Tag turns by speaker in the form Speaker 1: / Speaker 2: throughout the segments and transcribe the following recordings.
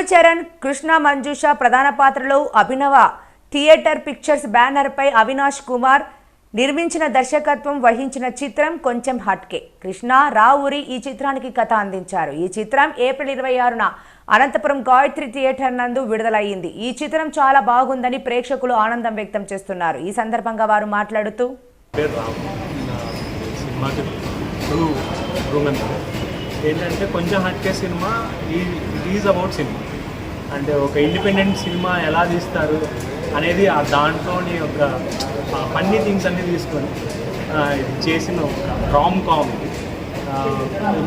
Speaker 1: గురు చరణ్ కృష్ణ మంజుష ప్రధాన పాత్రలో Abhinava theatre pictures బ్యానర్పై అవినాష్ కుమార్ నిర్మించిన దర్శకత్వం వహించిన చిత్రం కొంచెం హట్కే. కృష్ణ రావురి ఈ చిత్రానికి కథ అందించారు. ఈ చిత్రం ఏప్రిల్ ఇరవై ఆరున అనంతపురం గాయత్రి థియేటర్ నందు విడుదలయ్యింది. ఈ చిత్రం చాలా బాగుందని ప్రేక్షకులు ఆనందం వ్యక్తం చేస్తున్నారు. ఈ సందర్భంగా వారు మాట్లాడుతూ
Speaker 2: ఏంటంటే కొంచెం హట్కే సినిమా ఈ ఈజ్ అబౌట్ సినిమా అంటే ఒక ఇండిపెండెంట్ సినిమా ఎలా తీస్తారు అనేది ఆ దాంట్లోని ఒక ఫన్నీ థింగ్స్ అన్నీ తీసుకొని ఇది చేసిన ఒక రామ్ కామ్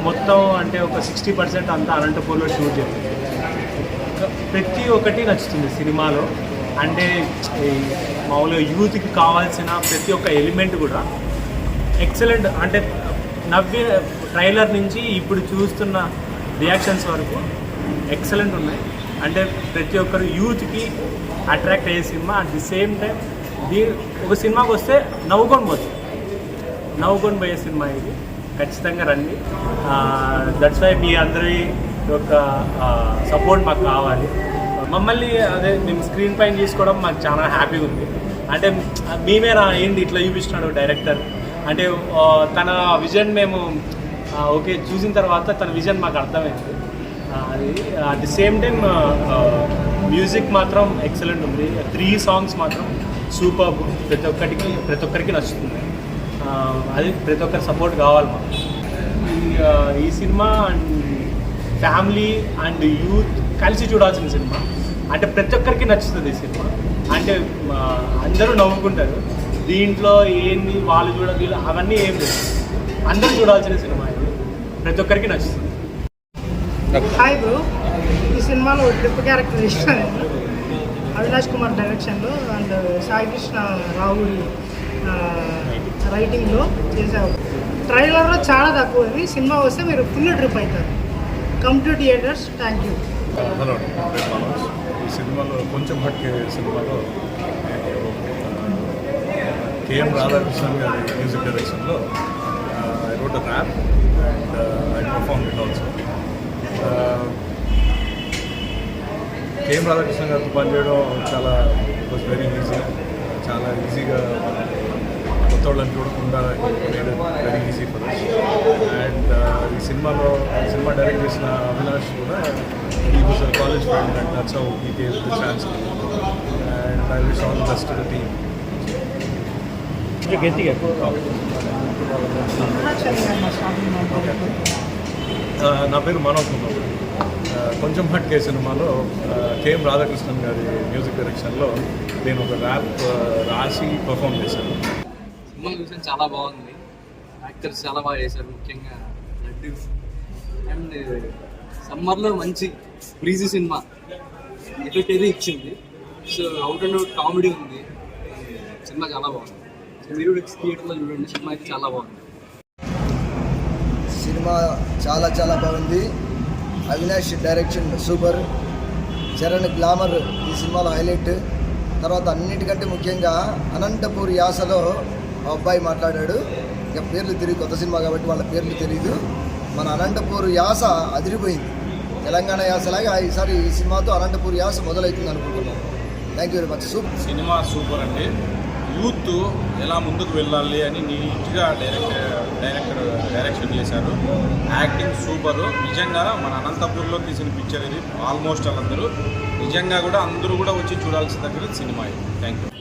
Speaker 2: మొత్తం అంటే ఒక సిక్స్టీ పర్సెంట్ అంతా అనంతపూర్లో షూట్ చేసింది ప్రతి ఒక్కటి నచ్చుతుంది సినిమాలో. అంటే ఈ మామూలుగా యూత్కి కావాల్సిన ప్రతి ఒక్క ఎలిమెంట్ కూడా ఎక్సలెంట్. అంటే నవ్వి ట్రైలర్ నుంచి ఇప్పుడు చూస్తున్న రియాక్షన్స్ వరకు ఎక్సలెంట్ ఉన్నాయి. అంటే ప్రతి ఒక్కరు యూత్కి అట్రాక్ట్ అయ్యే cinema. At the same time దీ ఒక సినిమాకి వస్తే నవ్వుకొని పోతుంది నవ్వుకొని పోయే సినిమా ఇది. ఖచ్చితంగా రండి. దట్స్ వై మీ అందరి యొక్క సపోర్ట్ మాకు కావాలి. మమ్మల్ని అదే మేము స్క్రీన్ పైన తీసుకోవడం మాకు చాలా హ్యాపీగా ఉంది. అంటే మేమేనా ఏంటి ఇట్లా చూపిస్తున్నాడు డైరెక్టర్ అంటే తన విజన్ మేము ఓకే చూసిన తర్వాత తన విజన్ మాకు అర్థమైంది. అది at the same time music మాత్రం ఎక్సలెంట్ ఉంది. త్రీ సాంగ్స్ మాత్రం సూపర్ ప్రతి ఒక్కరికి ప్రతి ఒక్కరికి నచ్చుతుంది. అది ప్రతి ఒక్కరి సపోర్ట్ కావాలి మాకు. ఈ, cinema and family and youth కలిసి చూడాల్సిన సినిమా. అంటే ప్రతి ఒక్కరికి నచ్చుతుంది ఈ సినిమా. అంటే అందరూ నవ్వుకుంటారు. దీంట్లో ఏంది వాళ్ళు చూడ వీళ్ళు అవన్నీ ఏం లేదు. అందరూ చూడాల్సిన సినిమా ఇది. ప్రతి ఒక్కరికి నచ్చుతుంది.
Speaker 3: Hi bro. ఈ సినిమాలో ట్రిప్ క్యారెక్టర్ ఇష్టం. అవినాష్ కుమార్ డైరెక్షన్లో అండ్ సాయి కృష్ణ రాహుల్ రైటింగ్లో చేసావు ట్రైలర్లో చాలా తక్కువ ఉంది సినిమా వస్తే మీరు ఫుల్ ట్రిప్ అవుతారు. Come to theatres thank you
Speaker 4: hello ఈ సినిమాలో కొంచెం హట్కే సినిమాలో కేఎం రాధాకృష్ణన్ గారి మ్యూజిక్ డైరెక్షన్లో I wrote a rap and I perform it also KM Radhakrishna గారితో పనిచేయడం చాలా వాజ్ వెరీ ఈజీ చాలా ఈజీగా కొత్త వాళ్ళని చూడకుండా వెరీ ఈజీ ఫర్ అండ్ ఈ సినిమాలో సినిమా డైరెక్ట్ చేసిన అవినాష్ కూడా he was college friend and that's how he gave the chance and I wish all the best to the team నా పేరు మనోజ్ కుమార్. కొంచెం కొంచెం హట్కే సినిమాలో కేఎం రాధాకృష్ణన్ గారి మ్యూజిక్ డైరెక్షన్లో నేను ఒక ర్యాప్ రాసి పర్ఫామ్ చేశాను.
Speaker 5: సినిమా చూసిన చాలా బాగుంది. యాక్టర్స్ చాలా బాగా చేశారు ముఖ్యంగా లడ్డు అండ్ సమ్మర్లో మంచి బ్రీజీ సినిమా. ఎఫెక్ట్ అయితే ఇచ్చింది. So out and out comedy ఉంది. సినిమా చాలా బాగుంది. మీరు థియేటర్లో చూడండి సినిమా అయితే చాలా బాగుంది.
Speaker 6: సినిమా చాలా చాలా బాగుంది. Avinash direction super. Charan glamour ఈ సినిమాలో హైలైట్. తర్వాత అన్నిటికంటే ముఖ్యంగా అనంతపూర్ యాసలో అబ్బాయి మాట్లాడాడు. ఇక పేర్లు తెలియదు కొత్త సినిమా కాబట్టి వాళ్ళ పేర్లు తెలియదు. మన అనంతపూర్ యాస అదిరిపోయింది. తెలంగాణ యాసలాగా ఈసారి ఈ సినిమాతో అనంతపూర్ యాస మొదలవుతుంది అనుకుంటున్నాం thank you very much super
Speaker 7: cinema super అండి. యూత్ ఎలా ముందుకు వెళ్ళాలి అని నీట్గా డైరెక్ట్ డైరెక్టర్ డైరెక్షన్ చేశారు. Acting super. నిజంగా మన అనంతపూర్లో తీసిన పిక్చర్ ఇది. ఆల్మోస్ట్ వాళ్ళందరూ నిజంగా కూడా అందరూ కూడా వచ్చి చూడాల్సిన దగ్గర సినిమా ఇది. Thank you